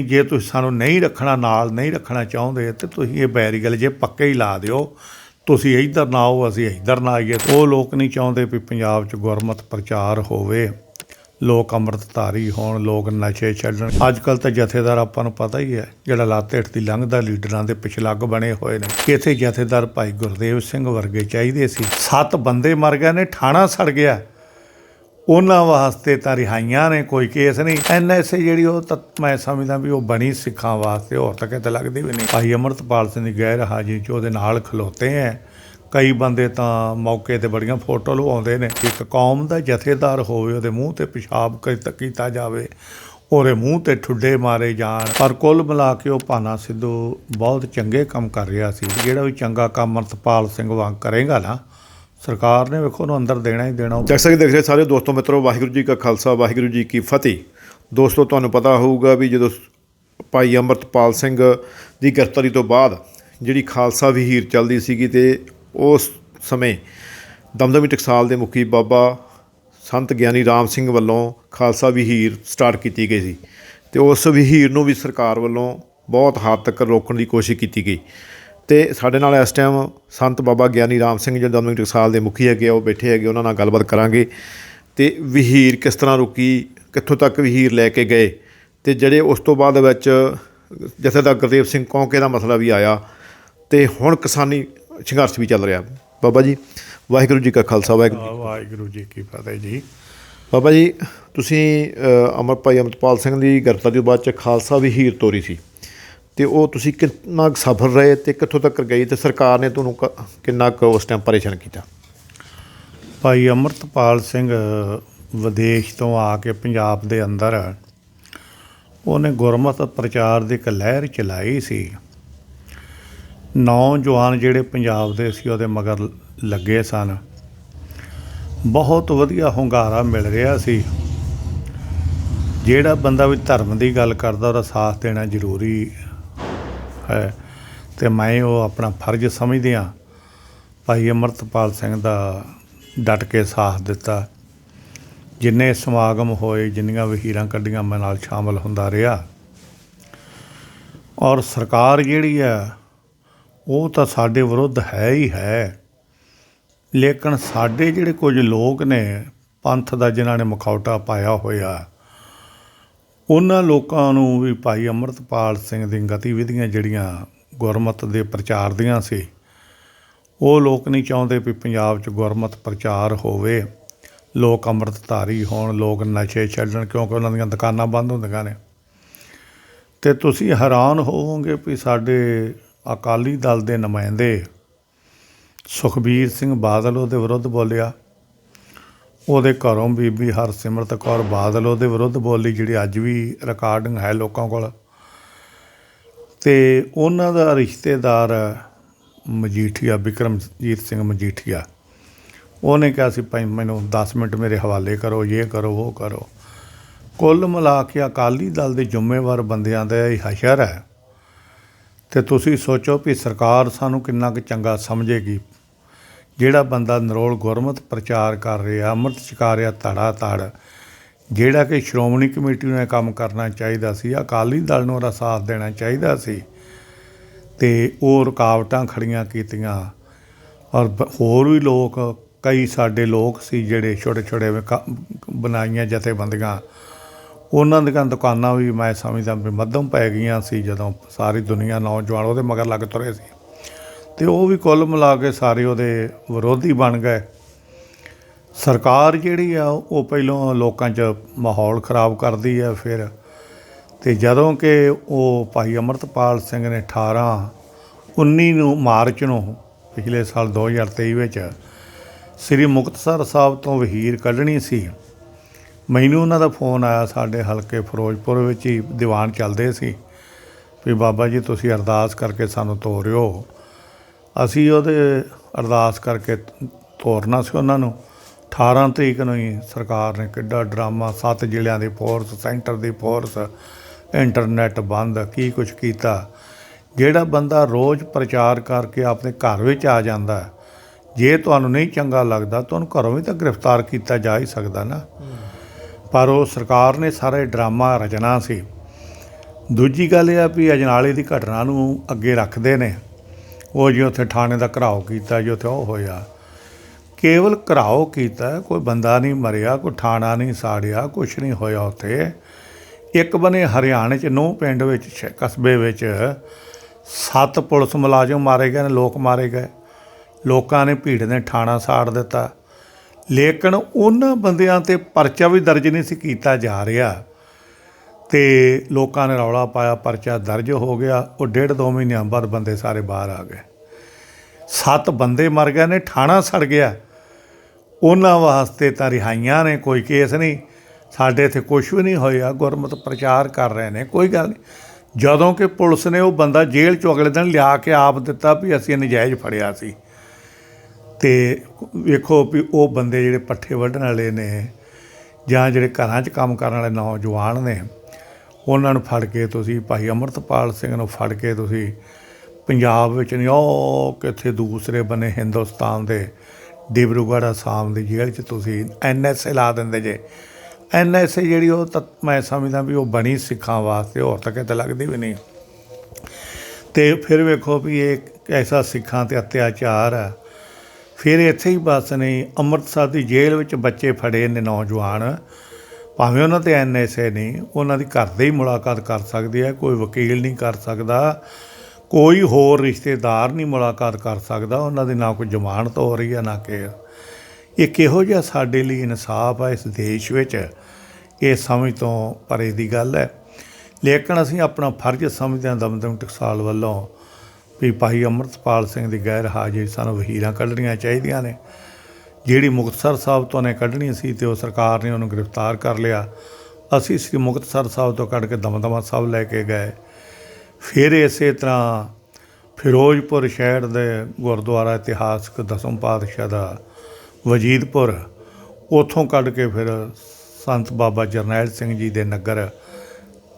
ਜੇ ਤੁਸੀਂ ਸਾਨੂੰ ਨਹੀਂ ਰੱਖਣਾ, ਨਾਲ ਨਹੀਂ ਰੱਖਣਾ ਚਾਹੁੰਦੇ, ਤੇ ਤੁਸੀਂ ਇਹ ਬੈਰੀਗਲ ਜੇ ਪੱਕੇ ਹੀ ਲਾ ਦਿਓ। ਤੁਸੀਂ ਇੱਧਰ ਨਾ ਆਓ, ਅਸੀਂ ਇੱਧਰ ਨਾ ਆਈਏ। ਉਹ ਲੋਕ ਨਹੀਂ ਚਾਹੁੰਦੇ ਵੀ ਪੰਜਾਬ 'ਚ ਗੁਰਮਤ ਪ੍ਰਚਾਰ ਹੋਵੇ। ਲੋਕ ਅੰਮ੍ਰਿਤਧਾਰੀ ਹੋਣ, ਲੋਕ ਨਸ਼ੇ ਛੱਡਣ। ਅੱਜ ਕੱਲ ਤਾਂ ਜਥੇਦਾਰ ਆਪਾਂ ਨੂੰ ਪਤਾ ਹੀ ਹੈ, ਜਿਹੜਾ ਲੱਤ ਹੇਠ ਦੀ ਲੰਘਦਾ, ਲੀਡਰਾਂ ਦੇ ਪਿਛਲੱਗ ਬਣੇ ਹੋਏ ਨੇ। ਇੱਥੇ ਜਥੇਦਾਰ ਭਾਈ ਗੁਰਦੇਵ ਸਿੰਘ ਵਰਗੇ ਚਾਹੀਦੇ ਸੀ। ਸੱਤ ਬੰਦੇ ਮਰ ਗਏ ਨੇ, ਠਾਣਾ ਸੜ ਗਿਆ। ਉਹਨਾਂ ਵਾਸਤੇ ਤਾਂ ਰਿਹਾਈਆਂ ਨੇ, ਕੋਈ ਕੇਸ ਨਹੀਂ। ਐਨਐਸਏ ਜਿਹੜੀ ਉਹ ਤਾਂ ਮੈਂ ਸਮਝਦਾ ਵੀ ਉਹ ਬਣੀ ਸਿੱਖਾਂ ਵਾਸਤੇ, ਹੋਰ ਤਾਂ ਕਿਤੇ ਲੱਗਦੀ ਵੀ ਨਹੀਂ। ਭਾਈ ਅਮਰਤਪਾਲ ਸਿੰਘ ਦੀ ਗੈਰ ਹਾਜ਼ਰੀ 'ਚ ਉਹਦੇ ਨਾਲ ਖਲੋਤੇ ਐ। ਕਈ ਬੰਦੇ ਤਾਂ ਮੌਕੇ ਤੇ ਬੜੀਆਂ ਫੋਟੋ ਲਵਾਉਂਦੇ ਨੇ। ਇੱਕ ਕੌਮ ਦਾ ਜਥੇਦਾਰ ਹੋਵੇ, ਉਹਦੇ ਮੂੰਹ ਤੇ ਪਿਸ਼ਾਬ ਕੀਤਾ ਜਾਵੇ, ਉਹਦੇ ਮੂੰਹ ਤੇ ਠੁੱਡੇ ਮਾਰੇ ਜਾਣ। ਪਰ ਕੁੱਲ ਮਿਲਾ ਕੇ ਉਹ ਭਾਨਾ ਸਿੱਧੂ ਬਹੁਤ ਚੰਗੇ ਕੰਮ ਕਰ ਰਿਹਾ ਸੀ। ਜਿਹੜਾ ਵੀ ਚੰਗਾ ਕੰਮ ਅਮਰਤਪਾਲ ਸਿੰਘ ਵਾਂਗ ਕਰੇਗਾ ਨਾ ਸਰਕਾਰ ਨੇ ਵੇਖੋ ਉਹਨੂੰ ਅੰਦਰ ਦੇਣਾ ਹੀ ਦੇਣਾ ਜੈਸਾ ਕਿ ਦੇਖ ਰਹੇ ਸਾਰੇ ਦੋਸਤੋ, ਮਿੱਤਰੋ, ਵਾਹਿਗੁਰੂ ਜੀ ਕਾ ਖਾਲਸਾ, ਵਾਹਿਗੁਰੂ ਜੀ ਕੀ ਫਤਿਹ। ਦੋਸਤੋ, ਤੁਹਾਨੂੰ ਪਤਾ ਹੋਊਗਾ ਵੀ ਜਦੋਂ ਭਾਈ ਅੰਮ੍ਰਿਤਪਾਲ ਸਿੰਘ ਦੀ ਗ੍ਰਿਫਤਾਰੀ ਤੋਂ ਬਾਅਦ ਜਿਹੜੀ ਖਾਲਸਾ ਵਹੀਰ ਚੱਲਦੀ ਸੀਗੀ ਤੇ ਉਸ ਸਮੇਂ ਦਮਦਮੀ ਟਕਸਾਲ ਦੇ ਮੁਖੀ ਬਾਬਾ ਸੰਤ ਗਿਆਨੀ ਰਾਮ ਸਿੰਘ ਵੱਲੋਂ ਖਾਲਸਾ ਵਹੀਰ ਸਟਾਰਟ ਕੀਤੀ ਗਈ ਸੀ ਤੇ ਉਸ ਵਹੀਰ ਨੂੰ ਵੀ ਸਰਕਾਰ ਵੱਲੋਂ ਬਹੁਤ ਹੱਦ ਤੱਕ ਰੋਕਣ ਦੀ ਕੋਸ਼ਿਸ਼ ਕੀਤੀ ਗਈ। ਤੇ ਸਾਡੇ ਨਾਲ ਇਸ ਟਾਈਮ ਸੰਤ ਬਾਬਾ ਗਿਆਨੀ ਰਾਮ ਸਿੰਘ ਜੀ ਦਮਦਮੀ ਟਕਸਾਲ ਦੇ ਮੁਖੀ ਹੈਗੇ ਉਹ ਬੈਠੇ ਹੈਗੇ ਉਹਨਾਂ ਨਾਲ ਗੱਲਬਾਤ ਕਰਾਂਗੇ। ਤੇ ਵਹੀਰ ਕਿਸ ਤਰ੍ਹਾਂ ਰੁਕੀ ਕਿੱਥੋਂ ਤੱਕ ਵਹੀਰ ਲੈ ਕੇ ਗਏ? ਤੇ ਜਿਹੜੇ ਉਸ ਤੋਂ ਬਾਅਦ ਵਿੱਚ ਜਥੇਦਾਰ ਗੁਰਦੇਵ ਸਿੰਘ ਕੌਂਕੇ ਦਾ ਮਸਲਾ ਵੀ ਆਇਆ ਤੇ ਹੁਣ ਕਿਸਾਨੀ ਸੰਘਰਸ਼ ਵੀ ਚੱਲ ਰਿਹਾ। ਬਾਬਾ ਜੀ ਵਾਹਿਗੁਰੂ ਜੀ ਕਾ ਖਾਲਸਾ ਵਾਹਿਗੁਰੂ ਵਾਹ, ਵਾਹਿਗੁਰੂ ਜੀ ਕੀ ਫਤਿਹ ਜੀ। ਬਾਬਾ ਜੀ ਤੁਸੀਂ ਅਮਰ ਭਾਈ ਅਮਰਪਾਲ ਸਿੰਘ ਦੀ ਗ੍ਰਿਫਤਾਰੀ ਤੋਂ ਬਾਅਦ ਚ ਖਾਲਸਾ ਵਹੀਰ ਤੋਰੀ ਸੀ। ਤੇ ਉਹ ਤੁਸੀਂ ਕਿੰਨਾ ਕੁ ਸਫਲ ਰਹੇ ਤੇ ਕਿੱਥੋਂ ਤੱਕ ਗਈ ਤੇ ਸਰਕਾਰ ਨੇ ਤੁਹਾਨੂੰ ਕ- ਕਿੰਨਾ ਕੁ ਉਸ ਟਾਈਮ ਪਰੇਸ਼ਾਨ ਕੀਤਾ? ਭਾਈ ਅਮਰਤਪਾਲ ਸਿੰਘ ਵਿਦੇਸ਼ ਤੋਂ ਆ ਕੇ ਪੰਜਾਬ ਦੇ ਅੰਦਰ, ਉਹਨੇ ਗੁਰਮਤ ਪ੍ਰਚਾਰ ਦੀ ਇੱਕ ਲਹਿਰ ਚਲਾਈ ਸੀ। ਨੌਜਵਾਨ ਜਿਹੜੇ ਪੰਜਾਬ ਦੇ ਸੀ, ਉਹਦੇ ਮਗਰ ਲੱਗੇ ਸਨ। ਬਹੁਤ ਵਧੀਆ ਹੁੰਗਾਰਾ ਮਿਲ ਰਿਹਾ ਸੀ। ਜਿਹੜਾ ਬੰਦਾ ਵੀ ਧਰਮ ਦੀ ਗੱਲ ਕਰਦਾ, ਉਹਦਾ ਸਾਥ ਦੇਣਾ ਜ਼ਰੂਰੀ ਹੈ ਤੇ ਮੈਂ ਉਹ ਆਪਣਾ ਫਰਜ਼ ਸਮਝਦਿਆਂ ਭਾਈ ਅਮਰਤਪਾਲ ਸਿੰਘ ਦਾ ਡਟ ਕੇ ਸਾਥ ਦਿੱਤਾ। ਜਿੰਨੇ ਸਮਾਗਮ ਹੋਏ, ਜਿੰਨੀਆਂ ਵਹੀਰਾਂ ਕੱਢੀਆਂ ਮੈਂ ਨਾਲ ਸ਼ਾਮਲ ਹੁੰਦਾ ਰਿਹਾ। ਔਰ ਸਰਕਾਰ ਜਿਹੜੀ ਆ, ਉਹ ਤਾਂ ਸਾਡੇ ਵਿਰੁੱਧ ਹੈ ਹੀ ਹੈ। ਲੇਕਿਨ ਸਾਡੇ ਜਿਹੜੇ ਕੁਝ ਲੋਕ ਨੇ, ਪੰਥ ਦਾ ਜਿਨ੍ਹਾਂ ਨੇ ਮੁਖੌਟਾ ਪਾਇਆ ਹੋਇਆ ਉਹਨਾਂ ਲੋਕਾਂ ਨੂੰ ਵੀ ਭਾਈ ਅਮਰਤਪਾਲ ਸਿੰਘ ਦੀ ਗਤੀਵਿਧੀਆਂ ਜਿਹੜੀਆਂ ਗੁਰਮਤ ਦੇ ਪ੍ਰਚਾਰ ਦੀਆਂ ਸੀ, ਉਹ ਲੋਕ ਨਹੀਂ ਚਾਹੁੰਦੇ ਵੀ ਪੰਜਾਬ 'ਚ ਗੁਰਮਤ ਪ੍ਰਚਾਰ ਹੋਵੇ। ਲੋਕ ਅੰਮ੍ਰਿਤਧਾਰੀ ਹੋਣ, ਲੋਕ ਨਸ਼ੇ ਛੱਡਣ, ਕਿਉਂਕਿ ਉਹਨਾਂ ਦੀਆਂ ਦੁਕਾਨਾਂ ਬੰਦ ਹੁੰਦੀਆਂ ਨੇ। ਤੇ ਤੁਸੀਂ ਹੈਰਾਨ ਹੋਵੋਗੇ ਵੀ ਸਾਡੇ ਅਕਾਲੀ ਦਲ ਦੇ ਨੁਮਾਇੰਦੇ ਸੁਖਬੀਰ ਸਿੰਘ ਬਾਦਲ ਉਹਦੇ ਵਿਰੁੱਧ ਬੋਲਿਆ। ਉਹਦੇ ਘਰੋਂ ਬੀਬੀ ਹਰਸਿਮਰਤ ਕੌਰ ਬਾਦਲ, ਉਹਦੇ ਵਿਰੁੱਧ ਬੋਲੀ ਜਿਹੜੀ ਅੱਜ ਵੀ ਰਿਕਾਰਡਿੰਗ ਹੈ ਲੋਕਾਂ ਕੋਲ। ਤੇ ਉਹਨਾਂ ਦਾ ਰਿਸ਼ਤੇਦਾਰ ਮਜੀਠੀਆ ਬਿਕਰਮਜੀਤ ਸਿੰਘ ਮਜੀਠੀਆ। ਉਹਨੇ ਕਿਹਾ ਸੀ, ਭਾਈ ਮੈਨੂੰ 10 ਮਿੰਟ ਮੇਰੇ ਹਵਾਲੇ ਕਰੋ, ਇਹ ਕਰੋ, ਉਹ ਕਰੋ। ਕੁੱਲ ਮਿਲਾ ਕੇ ਅਕਾਲੀ ਦਲ ਦੇ ਜ਼ਿੰਮੇਵਾਰ ਬੰਦਿਆਂ ਦਾ ਇਹ ਹਸ਼ਰ ਹੈ। ਤੇ ਤੁਸੀਂ ਸੋਚੋ ਵੀ ਸਰਕਾਰ ਸਾਨੂੰ ਕਿੰਨਾ ਕੁ ਚੰਗਾ ਸਮਝੇਗੀ। ਜਿਹੜਾ ਬੰਦਾ ਨਰੋਲ ਗੁਰਮਤ ਪ੍ਰਚਾਰ ਕਰ ਰਿਹਾ, ਅੰਮ੍ਰਿਤ ਛਕਾ ਰਿਹਾ, ਧੜਾ ਧੜ, ਜਿਹੜਾ ਕਿ ਸ਼੍ਰੋਮਣੀ ਕਮੇਟੀ ਨੂੰ ਕੰਮ ਕਰਨਾ ਚਾਹੀਦਾ ਸੀ, ਅਕਾਲੀ ਦਲ ਨੂੰ ਉਹਦਾ ਸਾਥ ਦੇਣਾ ਚਾਹੀਦਾ ਸੀ, ਤੇ ਉਹ ਰੁਕਾਵਟਾਂ ਖੜੀਆਂ ਕੀਤੀਆਂ। ਔਰ ਹੋਰ ਵੀ ਲੋਕ, ਕਈ ਸਾਡੇ ਲੋਕ ਸੀ ਜਿਹੜੇ ਛੋਟੇ ਛੋਟੇ ਬਣਾਈਆਂ ਜਥੇਬੰਦੀਆਂ। ਉਹਨਾਂ ਦੀਆਂ ਦੁਕਾਨਾਂ ਵੀ ਮੈਂ ਸਮਝਦਾ ਵੀ ਮੱਧਮ ਪੈ ਗਈਆਂ ਸੀ ਜਦੋਂ ਸਾਰੀ ਦੁਨੀਆ ਨੌਜਵਾਨ ਉਹਦੇ ਮਗਰ ਲੱਗ ਤੁਰੇ ਸੀ। ਤੇ ਉਹ ਵੀ ਕੁੱਲ ਮਿਲਾ ਕੇ ਸਾਰੇ ਉਹਦੇ ਵਿਰੋਧੀ ਬਣ ਗਏ। ਸਰਕਾਰ ਜਿਹੜੀ ਆ, ਉਹ ਪਹਿਲਾਂ ਲੋਕਾਂ 'ਚ ਮਾਹੌਲ ਖਰਾਬ ਕਰਦੀ ਆ ਫਿਰ। ਤੇ ਜਦੋਂ ਕਿ ਉਹ ਭਾਈ ਅਮਰਤਪਾਲ ਸਿੰਘ ਨੇ 18 19 ਨੂੰ ਮਾਰਚ ਨੂੰ ਪਿਛਲੇ ਸਾਲ 2023 ਵਿੱਚ ਸ੍ਰੀ ਮੁਕਤਸਰ ਸਾਹਿਬ ਤੋਂ ਵਹੀਰ ਕੱਢਣੀ ਸੀ। ਮੈਨੂੰ ਉਹਨਾਂ ਦਾ ਫੋਨ ਆਇਆ, ਸਾਡੇ ਹਲਕੇ ਫਿਰੋਜ਼ਪੁਰ ਵਿੱਚ ਹੀ ਦੀਵਾਨ ਚੱਲਦੇ ਸੀ ਵੀ ਬਾਬਾ ਜੀ ਤੁਸੀਂ ਅਰਦਾਸ ਕਰਕੇ ਸਾਨੂੰ ਤੋਰਿਓ। ਅਸੀਂ ਉਹਦੇ ਅਰਦਾਸ ਕਰਕੇ ਤੋਰਨਾ ਸੀ ਉਹਨਾਂ ਨੂੰ। 18 ਤਰੀਕ ਨੂੰ ਹੀ ਸਰਕਾਰ ਨੇ ਕਿੱਡਾ ਡਰਾਮਾ, ਸੱਤ ਜ਼ਿਲ੍ਹਿਆਂ ਦੀ ਫੋਰਸ, ਸੈਂਟਰ ਦੀ ਫੋਰਸ, ਇੰਟਰਨੈਟ ਬੰਦ, ਕੀ ਕੁਝ ਕੀਤਾ। ਜਿਹੜਾ ਬੰਦਾ ਰੋਜ਼ ਪ੍ਰਚਾਰ ਕਰਕੇ ਆਪਣੇ ਘਰ ਵਿੱਚ ਆ ਜਾਂਦਾ, ਜੇ ਤੁਹਾਨੂੰ ਨਹੀਂ ਚੰਗਾ ਲੱਗਦਾ, ਤੁਹਾਨੂੰ ਘਰੋਂ ਵੀ ਤਾਂ ਗ੍ਰਿਫਤਾਰ ਕੀਤਾ ਜਾ ਹੀ ਸਕਦਾ ਨਾ। ਪਰ ਉਹ ਸਰਕਾਰ ਨੇ ਸਾਰੇ ਡਰਾਮਾ ਰਚਨਾ ਸੀ। ਦੂਜੀ ਗੱਲ ਇਹ ਆ ਵੀ ਅਜਨਾਲੇ ਦੀ ਘਟਨਾ ਨੂੰ ਅੱਗੇ ਰੱਖਦੇ ਨੇ। ਉਹ ਜੀ ਉੱਥੇ ਥਾਣੇ ਦਾ ਘਰਾਓ ਕੀਤਾ ਜੀ, ਉੱਥੇ ਉਹ ਹੋਇਆ। ਕੇਵਲ ਘਰਾਓ ਕੀਤਾ, ਕੋਈ ਬੰਦਾ ਨਹੀਂ ਮਰਿਆ, ਕੋਈ ਥਾਣਾ ਨਹੀਂ ਸਾੜਿਆ, ਕੁਛ ਨਹੀਂ ਹੋਇਆ ਉੱਥੇ। ਇੱਕ ਬਨੇ ਹਰਿਆਣੇ ਚ ਨੋ ਪਿੰਡ ਵਿੱਚ ਕਸਬੇ ਵਿੱਚ ਸੱਤ ਪੁਲਿਸ ਮੁਲਾਜ਼ਮ ਮਾਰੇ ਗਏ ਨੇ, ਲੋਕ ਮਾਰੇ ਗਏ। ਲੋਕਾਂ ਨੇ ਭੀੜ ਨੇ ਥਾਣਾ ਸਾੜ ਦਿੱਤਾ। ਲੇਕਿਨ ਉਹਨਾਂ ਬੰਦਿਆਂ ਤੇ ਪਰਚਾ ਵੀ ਦਰਜ ਨਹੀਂ ਸੀ ਕੀਤਾ ਜਾ ਰਿਹਾ। ਤੇ ਲੋਕਾਂ ਨੇ ਰੌਲਾ ਪਾਇਆ, ਪਰਚਾ ਦਰਜ ਹੋ ਗਿਆ। ਉਹ ਡੇਢ ਦੋ ਮਹੀਨਿਆਂ ਬਾਅਦ ਬੰਦੇ ਸਾਰੇ ਬਾਹਰ ਆ ਗਏ। ਸੱਤ ਬੰਦੇ ਮਰ ਗਏ ਨੇ ਥਾਣਾ ਸੜ ਗਿਆ। ਉਹਨਾਂ ਵਾਸਤੇ ਤਾਂ ਰਿਹਾਈਆਂ ਨੇ, ਕੋਈ ਕੇਸ ਨਹੀਂ। ਸਾਡੇ ਇੱਥੇ ਕੁਝ ਵੀ ਨਹੀਂ ਹੋਇਆ, ਗੁਰਮਤ ਪ੍ਰਚਾਰ ਕਰ ਰਹੇ ਨੇ, ਕੋਈ ਗੱਲ ਨਹੀਂ। ਜਦੋਂ ਕਿ ਪੁਲਿਸ ਨੇ ਉਹ ਬੰਦਾ ਜੇਲ੍ਹ ਚੋਂ ਅਗਲੇ ਦਿਨ ਲਿਆ ਕੇ ਆਪ ਦਿੱਤਾ ਵੀ ਅਸੀਂ ਨਜਾਇਜ਼ ਫੜਿਆ ਸੀ। ਤੇ ਵੇਖੋ ਵੀ ਉਹ ਬੰਦੇ ਜਿਹੜੇ ਪੱਠੇ ਵੱਢਣ ਵਾਲੇ ਨੇ ਜਾਂ ਜਿਹੜੇ ਘਰਾਂ 'ਚ ਕੰਮ ਕਰਨ ਵਾਲੇ ਨੌਜਵਾਨ ਨੇ ਉਹਨਾਂ ਨੂੰ ਫੜ ਕੇ ਤੁਸੀਂ ਭਾਈ ਅਮਰਤਪਾਲ ਸਿੰਘ ਨੂੰ ਫੜ ਕੇ ਤੁਸੀਂ ਪੰਜਾਬ ਵਿੱਚ ਨਹੀਂ, ਉਹ ਕਿੱਥੇ ਦੂਸਰੇ ਬੰਨੇ ਹਿੰਦੁਸਤਾਨ ਦੇ ਡਿਬਰੂਗੜ੍ਹ ਅਸਾਮ ਦੀ ਜੇਲ੍ਹ 'ਚ ਤੁਸੀਂ ਐਨਐਸਏ ਲਾ ਦਿੰਦੇ ਜੇ। ਐਨਐਸਏ ਜਿਹੜੀ ਉਹ ਤਾਂ ਮੈਂ ਸਮਝਦਾ ਵੀ ਉਹ ਬਣੀ ਸਿੱਖਾਂ ਵਾਸਤੇ, ਹੋਰ ਤਾਂ ਕਿਤੇ ਲੱਗਦੀ ਵੀ ਨਹੀਂ। ਤੇ ਫਿਰ ਵੇਖੋ ਵੀ ਇਹ ਐਸਾ ਸਿੱਖਾਂ ਤੇ ਅਤਿਆਚਾਰ ਆ। ਫਿਰ ਇੱਥੇ ਹੀ ਬਸ ਨਹੀਂ, ਅੰਮ੍ਰਿਤਸਰ ਦੀ ਜੇਲ੍ਹ ਵਿੱਚ ਬੱਚੇ ਫੜੇ ਨੇ ਨੌਜਵਾਨ। ਭਾਵੇਂ ਉਹਨਾਂ ਤੇ ਐਨਐਸਏ ਨਹੀਂ, ਉਹਨਾਂ ਦੀ ਘਰ ਦੇ ਹੀ ਮੁਲਾਕਾਤ ਕਰ ਸਕਦੇ ਆ ਕੋਈ ਵਕੀਲ ਨਹੀਂ ਕਰ ਸਕਦਾ, ਕੋਈ ਹੋਰ ਰਿਸ਼ਤੇਦਾਰ ਨਹੀਂ ਮੁਲਾਕਾਤ ਕਰ ਸਕਦਾ, ਉਹਨਾਂ ਦੀ ਨਾ ਕੋਈ ਜ਼ਮਾਨਤ ਹੋ ਰਹੀ ਹੈ ਨਾ ਕਿ ਇਹ ਕਿਹੋ ਜਿਹਾ ਸਾਡੇ ਲਈ ਇਨਸਾਫ ਹੈ ਇਸ ਦੇਸ਼ ਵਿੱਚ, ਇਹ ਸਮਝ ਤੋਂ ਪਰੇ ਦੀ ਗੱਲ ਹੈ। ਲੇਕਿਨ ਅਸੀਂ ਆਪਣਾ ਫਰਜ਼ ਸਮਝਦੇ ਹਾਂ ਦਮਦਮ ਟਕਸਾਲ ਵੱਲੋਂ ਵੀ ਭਾਈ ਅੰਮ੍ਰਿਤਪਾਲ ਸਿੰਘ ਦੀ ਗੈਰ ਹਾਜ਼ਰੀ ਸਾਨੂੰ ਵਹੀਰਾਂ ਕੱਢਣੀਆਂ ਚਾਹੀਦੀਆਂ ਨੇ। ਜਿਹੜੀ ਮੁਕਤਸਰ ਸਾਹਿਬ ਤੋਂ ਨੇ ਕੱਢਣੀ ਸੀ ਤੇ ਉਹ ਸਰਕਾਰ ਨੇ ਉਹਨੂੰ ਗ੍ਰਿਫਤਾਰ ਕਰ ਲਿਆ। ਅਸੀਂ ਸ੍ਰੀ ਮੁਕਤਸਰ ਸਾਹਿਬ ਤੋਂ ਕੱਢ ਕੇ ਦਮਦਮਾ ਸਾਹਿਬ ਲੈ ਕੇ ਗਏ। ਫਿਰ ਇਸੇ ਤਰ੍ਹਾਂ ਫਿਰੋਜ਼ਪੁਰ ਸ਼ਹਿਰ ਦੇ ਗੁਰਦੁਆਰਾ ਇਤਿਹਾਸਕ ਦਸਮ ਪਾਤਸ਼ਾਹ ਦਾ ਵਜੀਦਪੁਰ, ਉਥੋਂ ਕੱਢ ਕੇ ਫਿਰ ਸੰਤ ਬਾਬਾ ਜਰਨੈਲ ਸਿੰਘ ਜੀ ਦੇ ਨਗਰ,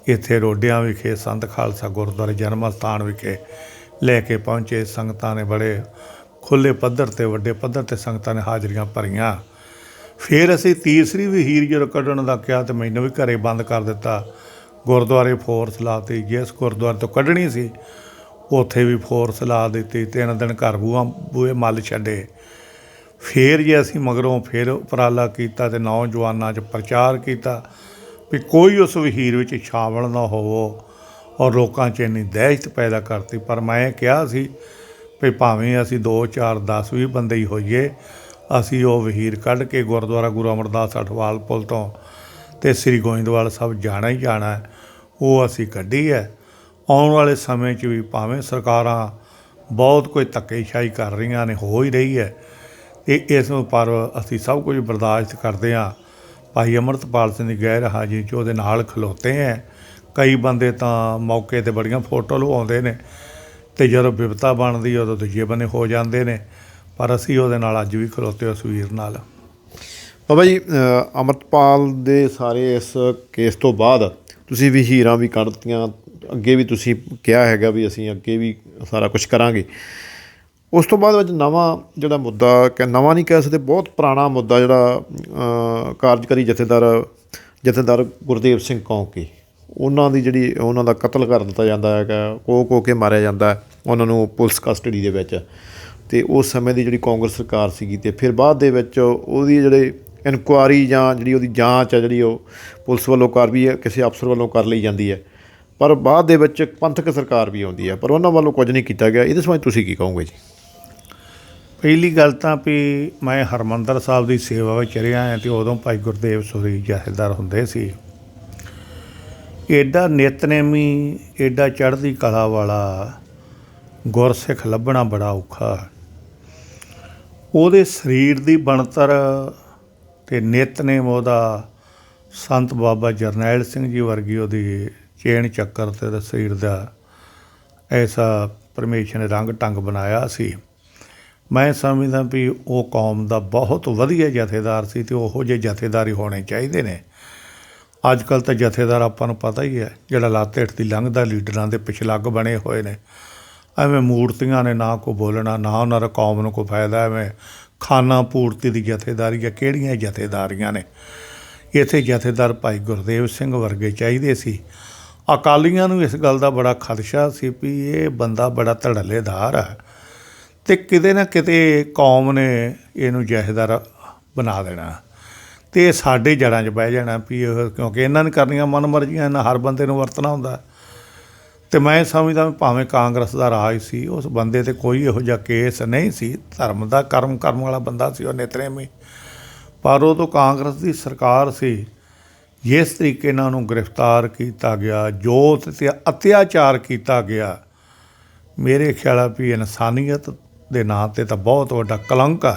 ਇੱਥੇ ਰੋਡਿਆਂ ਵਿਖੇ ਸੰਤ ਖਾਲਸਾ ਗੁਰਦੁਆਰੇ ਜਨਮ ਸਥਾਨ ਵਿਖੇ ਲੈ ਕੇ ਪਹੁੰਚੇ। ਸੰਗਤਾਂ ਨੇ ਬੜੇ ਖੁੱਲੇ ਪੱਧਰ ਤੇ, ਵੱਡੇ ਪੱਧਰ ਤੇ ਸੰਗਤਾਂ ਨੇ ਹਾਜ਼ਰੀਆਂ ਭਰੀਆਂ। ਫਿਰ ਅਸੀਂ ਤੀਸਰੀ ਵੀ ਹੀਰ ਜਦੋਂ ਕੱਢਣ ਦਾ ਕਿਹਾ ਤੇ ਮੈਨੂੰ ਵੀ ਘਰੇ ਬੰਦ ਕਰ ਦਿੱਤਾ। ਗੁਰਦੁਆਰੇ ਫੋਰਸ ਲਾਤੀ ਜਿਸ ਗੁਰਦੁਆਰੇ ਤੋਂ ਕੱਢਣੀ ਸੀ, ਉੱਥੇ ਵੀ ਫੋਰਸ ਲਾ ਦਿੱਤੀ। ਤਿੰਨ ਦਿਨ ਘਰ ਬੂਆ ਬੂਏ ਮੱਲ ਛੱਡੇ। ਫੇਰ ਜੇ ਅਸੀਂ ਮਗਰੋਂ ਫਿਰ ਉਪਰਾਲਾ ਕੀਤਾ ਤੇ ਨੌਜਵਾਨਾਂ 'ਚ ਪ੍ਰਚਾਰ ਕੀਤਾ ਵੀ ਕੋਈ ਉਸ ਵਹੀਰ ਵਿੱਚ ਸ਼ਾਮਲ ਨਾ ਹੋਵੋ ਔਰ ਲੋਕਾਂ 'ਚ ਇੰਨੀ ਦਹਿਸ਼ਤ ਪੈਦਾ ਕਰਤੀ। ਪਰ ਮੈਂ ਕਿਹਾ ਸੀ ਵੀ ਭਾਵੇਂ ਅਸੀਂ 2 4 10 20 ਬੰਦੇ ਹੀ ਹੋਈਏ, ਅਸੀਂ ਉਹ ਵਹੀਰ ਕੱਢ ਕੇ ਗੁਰਦੁਆਰਾ ਗੁਰੂ ਅਮਰਦਾਸ ਅਠਵਾਲ ਪੁਲ ਤੋਂ ਤੇ ਸ੍ਰੀ ਗੋਇੰਦਵਾਲ ਸਾਹਿਬ ਜਾਣਾ ਹੀ ਜਾਣਾ ਉਹ ਅਸੀਂ ਕੱਢੀ ਹੈ। ਆਉਣ ਵਾਲੇ ਸਮੇਂ 'ਚ ਵੀ ਭਾਵੇਂ ਸਰਕਾਰਾਂ ਬਹੁਤ ਕੋਈ ਧੱਕੇਸ਼ਾਹੀ ਕਰ ਰਹੀਆਂ ਨੇ, ਹੋ ਹੀ ਰਹੀ ਹੈ। ਤੇ ਇਸ ਨੂੰ ਪਰ ਅਸੀਂ ਸਭ ਕੁਝ ਬਰਦਾਸ਼ਤ ਕਰਦੇ ਹਾਂ। ਭਾਈ ਅਮਰਤਪਾਲ ਸਿੰਘ ਦੀ ਗੈਰ ਹਾਜ਼ਰੀ 'ਚ ਉਹਦੇ ਨਾਲ ਖਲੋਤੇ ਹੈ। ਕਈ ਬੰਦੇ ਤਾਂ ਮੌਕੇ ਤੇ ਬੜੀਆਂ ਫੋਟੋ ਲਵਾਉਂਦੇ ਨੇ। ਤੇ ਜਦੋਂ ਵਿਪਤਾ ਬਣਦੀ ਉਦੋਂ ਦੂਜੇ ਬੰਨੇ ਹੋ ਜਾਂਦੇ ਨੇ। ਪਰ ਅਸੀਂ ਉਹਦੇ ਨਾਲ ਅੱਜ ਵੀ ਖਲੋਤੇ ਉਸ ਵੀਰ ਨਾਲ। ਬਾਬਾ ਜੀ ਅ, ਅਮਰਤਪਾਲ ਦੇ ਸਾਰੇ ਇਸ ਕੇਸ ਤੋਂ ਬਾਅਦ ਤੁਸੀਂ ਵੀ ਹੀਰਾਂ ਵੀ ਕੱਢਤੀਆਂ ਅੱਗੇ ਵੀ ਤੁਸੀਂ ਕਿਹਾ ਹੈਗਾ ਵੀ ਅਸੀਂ ਅੱਗੇ ਵੀ ਸਾਰਾ ਕੁਝ ਕਰਾਂਗੇ। ਉਸ ਤੋਂ ਬਾਅਦ ਵਿੱਚ ਨਵਾਂ ਜਿਹੜਾ ਮੁੱਦਾ ਕਿ ਨਵਾਂ ਨਹੀਂ ਕਹਿ ਸਕਦੇ ਬਹੁਤ ਪੁਰਾਣਾ ਮੁੱਦਾ ਜਿਹੜਾ ਕਾਰਜਕਾਰੀ ਜਥੇਦਾਰ ਜਥੇਦਾਰ ਗੁਰਦੇਵ ਸਿੰਘ ਕੌਂਕੀ। ਉਹਨਾਂ ਦੀ ਜਿਹੜੀ ਉਹਨਾਂ ਦਾ ਕਤਲ ਕਰ ਦਿੱਤਾ ਜਾਂਦਾ ਹੈਗਾ ਕੋ ਕੋ ਕੇ ਮਾਰਿਆ ਜਾਂਦਾ ਉਹਨਾਂ ਨੂੰ ਪੁਲਿਸ ਕਸਟਡੀ ਦੇ ਵਿੱਚ। ਤੇ ਉਸ ਸਮੇਂ ਦੀ ਜਿਹੜੀ ਕਾਂਗਰਸ ਸਰਕਾਰ ਸੀਗੀ ਤੇ ਫਿਰ ਬਾਅਦ ਦੇ ਵਿੱਚ ਉਹਦੀ ਜਿਹੜੇ ਇਨਕੁਆਰੀ ਜਾਂ ਜਿਹੜੀ ਉਹਦੀ ਜਾਂਚ ਹੈ ਜਿਹੜੀ ਉਹ ਪੁਲਿਸ ਵੱਲੋਂ ਕਰ ਵੀ ਹੈ, ਕਿਸੇ ਅਫਸਰ ਵੱਲੋਂ ਕਰ ਲਈ ਜਾਂਦੀ ਹੈ। ਪਰ ਬਾਅਦ ਦੇ ਵਿੱਚ ਪੰਥਕ ਸਰਕਾਰ ਵੀ ਆਉਂਦੀ ਹੈ, ਪਰ ਉਹਨਾਂ ਵੱਲੋਂ ਕੁਝ ਨਹੀਂ ਕੀਤਾ ਗਿਆ। ਇਹਦੇ ਸੰਬੰਧ ਤੁਸੀਂ ਕੀ ਕਹੋਗੇ ਜੀ? ਪਹਿਲੀ ਗੱਲ ਤਾਂ ਵੀ ਮੈਂ ਹਰਮੰਦਰ ਸਾਹਿਬ ਦੀ ਸੇਵਾ ਵਿੱਚ ਰਿਹਾ ਹਾਂ ਤੇ ਉਦੋਂ ਭਾਈ ਗੁਰਦੇਵ ਸੁਰੀ ਜਥੇਦਾਰ ਹੁੰਦੇ ਸੀ। ਐਡਾ ਨਿਤਨੇਮੀ ਐਡਾ ਚੜ੍ਹਦੀ ਕਲਾ ਵਾਲਾ ਗੁਰਸਿੱਖ ਲੱਭਣਾ ਬੜਾ ਔਖਾ ਉਹਦੇ ਸਰੀਰ ਦੀ ਬਣਤਰ ਤੇ ਨਿਤਨੇਮ ਉਹਦਾ ਸੰਤ ਬਾਬਾ ਜਰਨੈਲ ਸਿੰਘ ਜੀ ਵਰਗੀ ਉਹਦੀ ਚੇਨ ਚੱਕਰ ਤੇ ਉਹਦਾ ਸਰੀਰ ਦਾ ਐਸਾ ਪਰਮੇਸ਼ਰ ਨੇ ਰੰਗ ਟੰਗ ਬਣਾਇਆ ਸੀ। ਮੈਂ ਸਮਝਦਾ ਵੀ ਉਹ ਕੌਮ ਦਾ ਬਹੁਤ ਵਧੀਆ ਜਥੇਦਾਰ ਸੀ ਤੇ ਉਹੋ ਜਿਹੇ ਜਥੇਦਾਰੀ ਹੋਣੇ ਚਾਹੀਦੇ ਨੇ। ਅੱਜ ਕੱਲ ਤਾਂ ਜਥੇਦਾਰ ਆਪਾਂ ਨੂੰ ਪਤਾ ਹੀ ਹੈ, ਜਿਹੜਾ ਲੱਤ ਹੇਠ ਦੀ ਲੰਘਦਾ ਲੀਡਰਾਂ ਦੇ ਪਿਛਲੱਗ ਬਣੇ ਹੋਏ ਨੇ। ਐਵੇਂ ਮੂਰਤੀਆਂ ਨੇ ਨਾ ਕੋ ਬੋਲਣਾ, ਨਾ ਉਹਨਾਂ ਦਾ ਕੌਮ ਨੂੰ ਕੋਈ ਫਾਇਦਾ, ਐਵੇਂ ਖਾਨਾ ਪੂਰਤੀ ਦੀ ਜਥੇਦਾਰੀ ਹੈ ਕਿਹੜੀਆਂ ਜਥੇਦਾਰੀਆਂ ਨੇ? ਇੱਥੇ ਜਥੇਦਾਰ ਭਾਈ ਗੁਰਦੇਵ ਸਿੰਘ ਵਰਗੇ ਚਾਹੀਦੇ ਸੀ। ਅਕਾਲੀਆਂ ਨੂੰ ਇਸ ਗੱਲ ਦਾ ਬੜਾ ਖਦਸ਼ਾ ਸੀ ਵੀ ਇਹ ਬੰਦਾ ਬੜਾ ਧੜਲੇਦਾਰ ਹੈ ਤੇ ਕਿਤੇ ਨਾ ਕਿਤੇ ਕੌਮ ਨੇ ਇਹਨੂੰ ਜਥੇਦਾਰ ਬਣਾ ਦੇਣਾ। ਤੇ ਇਹ ਸਾਡੇ ਜੜਾਂ 'ਚ ਬਹਿ ਜਾਣਾ ਵੀ ਇਹ ਕਿਉਂਕਿ ਇਹਨਾਂ ਨੇ ਕਰਨੀਆਂ ਮਨਮਰਜ਼ੀਆਂ, ਇਹਨਾਂ ਹਰ ਬੰਦੇ ਨੂੰ ਵਰਤਣਾ ਹੁੰਦਾ। ਤੇ ਮੈਂ ਸਮਝਦਾ ਵੀ ਭਾਵੇਂ ਕਾਂਗਰਸ ਦਾ ਰਾਜ ਸੀ, ਉਸ ਬੰਦੇ ਤੇ ਕੋਈ ਇਹੋ ਜਿਹਾ ਕੇਸ ਨਹੀਂ ਸੀ। ਧਰਮ ਦਾ ਕਰਮ ਕਰਨ ਵਾਲਾ ਬੰਦਾ ਸੀ ਉਹ ਨੇਤਰੇਮੀ ਪਰ ਉਹ ਤੋਂ ਕਾਂਗਰਸ ਦੀ ਸਰਕਾਰ ਸੀ, ਜਿਸ ਤਰੀਕੇ ਨਾਲ ਉਹਨੂੰ ਗ੍ਰਿਫਤਾਰ ਕੀਤਾ ਗਿਆ ਜੋ ਤੇ ਅਤਿਆਚਾਰ ਕੀਤਾ ਗਿਆ, ਮੇਰੇ ਖਿਆਲ ਆ ਵੀ ਇਨਸਾਨੀਅਤ ਦੇ ਨਾਂ ਤੇ ਤਾਂ ਬਹੁਤ ਵੱਡਾ ਕਲੰਕ ਆ।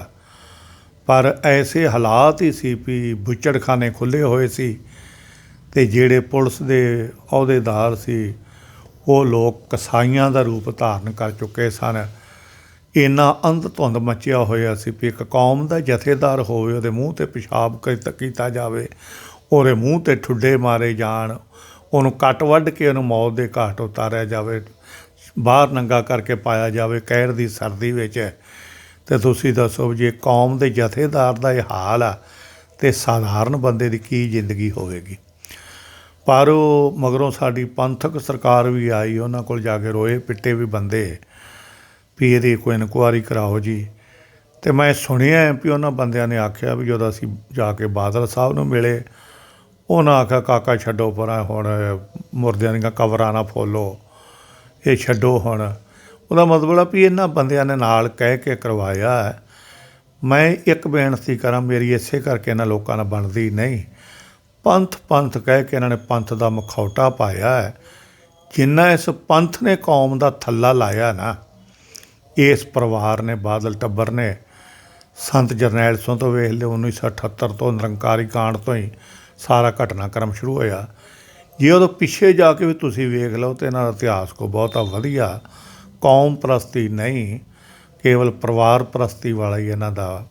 ਪਰ ਐਸੇ ਹਾਲਾਤ ਹੀ ਸੀ ਵੀ ਬੁੱਚੜਖਾਨੇ ਖੁੱਲੇ ਹੋਏ ਸੀ ਤੇ ਜਿਹੜੇ ਪੁਲਿਸ ਦੇ ਅਹੁਦੇਦਾਰ ਸੀ, ਉਹ ਲੋਕ ਕਸਾਈਆਂ ਦਾ ਰੂਪ ਧਾਰਨ ਕਰ ਚੁੱਕੇ ਸਨ। ਇੰਨਾ ਅੰਧ ਧੁੰਦ ਮਚਿਆ ਹੋਇਆ ਸੀ ਵੀ ਇੱਕ ਕੌਮ ਦਾ ਜਥੇਦਾਰ ਹੋਵੇ, ਉਹਦੇ ਮੂੰਹ ਤੇ ਪਿਸ਼ਾਬ ਕੀਤਾ ਕੀਤਾ ਜਾਵੇ, ਉਹਦੇ ਮੂੰਹ ਤੇ ਠੁੱਡੇ ਮਾਰੇ ਜਾਣ, ਉਹਨੂੰ ਕੱਟ ਵੱਢ ਕੇ ਉਹਨੂੰ ਮੌਤ ਦੇ ਘਾਟ ਉਤਾਰਿਆ ਜਾਵੇ, ਬਾਹਰ ਨੰਗਾ ਕਰਕੇ ਪਾਇਆ ਜਾਵੇ ਕਹਿਰ ਦੀ ਸਰਦੀ ਵਿੱਚ। ਤੇ ਤੁਸੀਂ ਦੱਸੋ ਵੀ ਜੇ ਕੌਮ ਦੇ ਜਥੇਦਾਰ ਦਾ ਇਹ ਹਾਲ ਆ, ਤੇ ਸਾਧਾਰਨ ਬੰਦੇ ਦੀ ਕੀ ਜ਼ਿੰਦਗੀ ਹੋਵੇਗੀ? ਪਰ ਉਹ ਮਗਰੋਂ ਸਾਡੀ ਪੰਥਕ ਸਰਕਾਰ ਵੀ ਆਈ, ਉਹਨਾਂ ਕੋਲ ਜਾ ਕੇ ਰੋਏ, ਪਿੱਟੇ ਵੀ ਬੰਦੇ, ਵੀ ਇਹਦੀ ਕੋਈ ਇਨਕੁਆਰੀ ਕਰਾਓ ਜੀ। ਤੇ ਮੈਂ ਸੁਣਿਆ ਵੀ ਉਹਨਾਂ ਬੰਦਿਆਂ ਨੇ ਆਖਿਆ ਵੀ ਜਦੋਂ ਅਸੀਂ ਜਾ ਕੇ ਬਾਦਲ ਸਾਹਿਬ ਨੂੰ ਮਿਲੇ, ਉਹਨਾਂ ਆਖਿਆ, ਕਾਕਾ ਛੱਡੋ ਪਰਾਂ ਹੁਣ, ਮੁਰਦਿਆਂ ਦੀਆਂ ਕਬਰਾਂ ਨਾ ਫੋਲੋ, ਇਹ ਛੱਡੋ ਹੁਣ। ਉਹਦਾ ਮਤਲਬ ਆ ਵੀ ਇਹਨਾਂ ਬੰਦਿਆਂ ਨੇ ਨਾਲ ਕਹਿ ਕੇ ਕਰਵਾਇਆ ਹੈ। ਮੈਂ ਇੱਕ ਬੇਨਤੀ ਕਰਾਂ, ਮੇਰੀ ਇਸੇ ਕਰਕੇ ਇਹਨਾਂ ਲੋਕਾਂ ਨਾਲ ਬਣਦੀ ਨਹੀਂ। ਪੰਥ ਪੰਥ ਕਹਿ ਕੇ ਇਹਨਾਂ ਨੇ ਪੰਥ ਦਾ ਮਖੌਟਾ ਪਾਇਆ ਹੈ। ਜਿੰਨਾ ਇਸ ਪੰਥ ਨੇ ਕੌਮ ਦਾ ਥੱਲਾ ਲਾਇਆ ਨਾ, ਇਸ ਪਰਿਵਾਰ ਨੇ, ਬਾਦਲ ਟੱਬਰ ਨੇ, ਸੰਤ ਜਰਨੈਲ ਸਿੰਘ ਤੋਂ ਵੇਖ ਲਿਓ 1978 ਤੋਂ ਨਿਰੰਕਾਰੀ ਕਾਂਡ ਤੋਂ ਹੀ ਸਾਰਾ ਘਟਨਾਕ੍ਰਮ ਸ਼ੁਰੂ ਹੋਇਆ। ਜੇ ਉਦੋਂ ਪਿੱਛੇ ਜਾ ਕੇ ਵੀ ਤੁਸੀਂ ਵੇਖ ਲਓ ਤੇ ਇਹਨਾਂ ਦਾ ਇਤਿਹਾਸ ਕੋ ਬਹੁਤਾ ਵਧੀਆ। ਕੌਮ ਪ੍ਰਸਤੀ ਨਹੀਂ, ਕੇਵਲ ਪਰਿਵਾਰ ਪ੍ਰਸਤੀ ਵਾਲਾ ਹੀ ਇਹਨਾਂ ਦਾ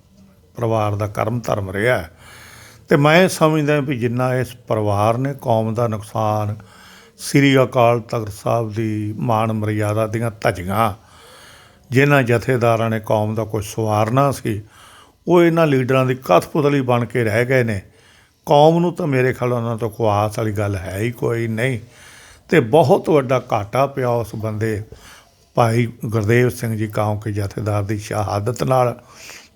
ਪਰਿਵਾਰ ਦਾ ਕਰਮ ਧਰਮ ਰਿਹਾ ਹੈ। ਤੇ ਮੈਂ ਸਮਝਦਾ ਵੀ ਜਿੰਨਾ ਇਸ ਪਰਿਵਾਰ ਨੇ ਕੌਮ ਦਾ ਨੁਕਸਾਨ, ਸ੍ਰੀ ਅਕਾਲ ਤਖਤ ਸਾਹਿਬ ਦੀ ਮਾਣ ਮਰਿਆਦਾ ਦੀਆਂ ਧੱਜੀਆਂ, ਜਿਨ੍ਹਾਂ ਜਥੇਦਾਰਾਂ ਨੇ ਕੌਮ ਦਾ ਕੋਈ ਸਵਾਰਨਾ ਸੀ, ਉਹ ਇਹਨਾਂ ਲੀਡਰਾਂ ਦੀ ਕਥਪੁਤਲੀ ਬਣ ਕੇ ਰਹਿ ਗਏ ਨੇ ਕੌਮ ਨੂੰ ਤਾਂ ਮੇਰੇ ਖਿਆਲ ਉਹਨਾਂ ਤੋਂ ਕੋਈ ਵਾਲੀ ਗੱਲ ਹੈ ਹੀ ਕੋਈ ਨਹੀਂ ਤੇ ਬਹੁਤ ਵੱਡਾ ਘਾਟਾ ਪਿਆ ਉਸ ਬੰਦੇ ਭਾਈ ਗੁਰਦੇਵ ਸਿੰਘ ਜੀ ਕਾਉਂ ਕੇ ਜਥੇਦਾਰ ਦੀ ਸ਼ਹਾਦਤ ਨਾਲ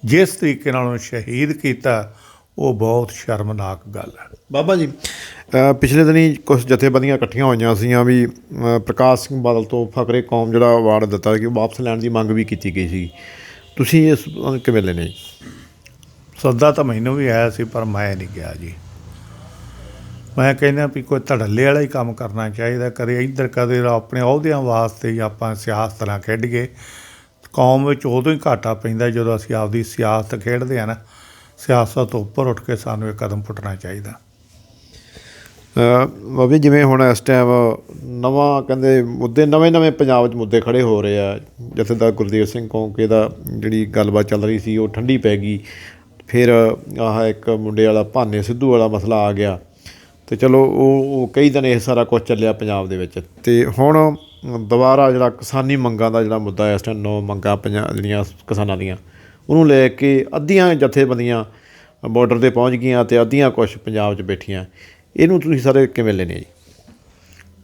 ਜਿਸ ਤਰੀਕੇ ਨਾਲ ਉਹਨੂੰ ਸ਼ਹੀਦ ਕੀਤਾ ਉਹ ਬਹੁਤ ਸ਼ਰਮਨਾਕ ਗੱਲ ਹੈ। ਬਾਬਾ ਜੀ ਪਿਛਲੇ ਦਿਨੀ ਕੁਝ ਜਥੇਬੰਦੀਆਂ ਇਕੱਠੀਆਂ ਹੋਈਆਂ ਸੀਆਂ ਵੀ ਪ੍ਰਕਾਸ਼ ਸਿੰਘ ਬਾਦਲ ਤੋਂ ਫਕਰੇ ਕੌਮ ਜਿਹੜਾ ਅਵਾਰਡ ਦਿੱਤਾ ਕਿ ਵਾਪਸ ਲੈਣ ਦੀ ਮੰਗ ਵੀ ਕੀਤੀ ਗਈ ਸੀ। ਤੁਸੀਂ ਇਸ ਕਿਵੇਂ ਲੈਣੇ ਸੱਦਾ ਤਾਂ ਮੈਨੂੰ ਵੀ ਆਇਆ ਸੀ ਪਰ ਮੈਂ ਨਹੀਂ ਗਿਆ ਜੀ। ਮੈਂ ਕਹਿੰਦਾ ਵੀ ਕੋਈ ਧੜੱਲੇ ਵਾਲਾ ਹੀ ਕੰਮ ਕਰਨਾ ਚਾਹੀਦਾ ਕਦੇ ਇੱਧਰ ਕਦੇ ਆਪਣੇ ਅਹੁਦਿਆਂ ਵਾਸਤੇ ਹੀ ਆਪਾਂ ਸਿਆਸਤ ਨਾਲ ਖੇਡੀਏ। ਕੌਮ ਵਿੱਚ ਉਦੋਂ ਹੀ ਘਾਟਾ ਪੈਂਦਾ ਜਦੋਂ ਅਸੀਂ ਆਪਦੀ ਸਿਆਸਤ ਖੇਡਦੇ ਆ ਨਾ ਸਿਆਸਤ ਤੋਂ ਉੱਪਰ ਉੱਠ ਕੇ ਸਾਨੂੰ ਇਹ ਕਦਮ ਪੁੱਟਣਾ ਚਾਹੀਦਾ। ਅ, ਬਾਬੇ ਜਿਵੇਂ ਹੁਣ ਇਸ ਟਾਈਮ ਨਵਾਂ ਕਹਿੰਦੇ ਮੁੱਦੇ ਨਵੇਂ-ਨਵੇਂ ਪੰਜਾਬ 'ਚ ਮੁੱਦੇ ਖੜੇ ਹੋ ਰਹੇ ਆ। ਜਥੇਦਾਰ ਗੁਰਦੇਵ ਸਿੰਘ ਕੌਂਕੇ ਦਾ ਜਿਹੜੀ ਗੱਲਬਾਤ ਚੱਲ ਰਹੀ ਸੀ ਉਹ ਠੰਡੀ ਪੈ ਗਈ। ਫਿਰ ਆਹ ਇੱਕ ਮੁੰਡੇ ਵਾਲਾ ਭਾਨੇ ਸਿੱਧੂ ਵਾਲਾ ਮਸਲਾ ਆ ਗਿਆ। ਤੇ ਚਲੋ ਉਹ ਕਈ ਦਿਨ ਇਹ ਸਾਰਾ ਕੁਝ ਚੱਲਿਆ ਪੰਜਾਬ ਦੇ ਵਿੱਚ। ਤੇ ਹੁਣ ਦੁਬਾਰਾ ਜਿਹੜਾ ਕਿਸਾਨੀ ਮੰਗਾਂ ਦਾ ਜਿਹੜਾ ਮੁੱਦਾ ਹੈ ਇਸ ਟਾਈਮ ਨੌ ਮੰਗਾਂ ਪੰਜਾਬ ਜਿਹੜੀਆਂ ਕਿਸਾਨਾਂ ਦੀਆਂ ਉਹਨੂੰ ਲੈ ਕੇ ਅੱਧੀਆਂ ਜਥੇਬੰਦੀਆਂ ਬਾਰਡਰ ਤੇ ਪਹੁੰਚ ਗਈਆਂ ਤੇ ਅੱਧੀਆਂ ਕੁਝ ਪੰਜਾਬ 'ਚ ਬੈਠੀਆਂ। ਇਹਨੂੰ ਤੁਸੀਂ ਸਾਰੇ ਕਿਵੇਂ ਲੈਣੇ ਜੀ?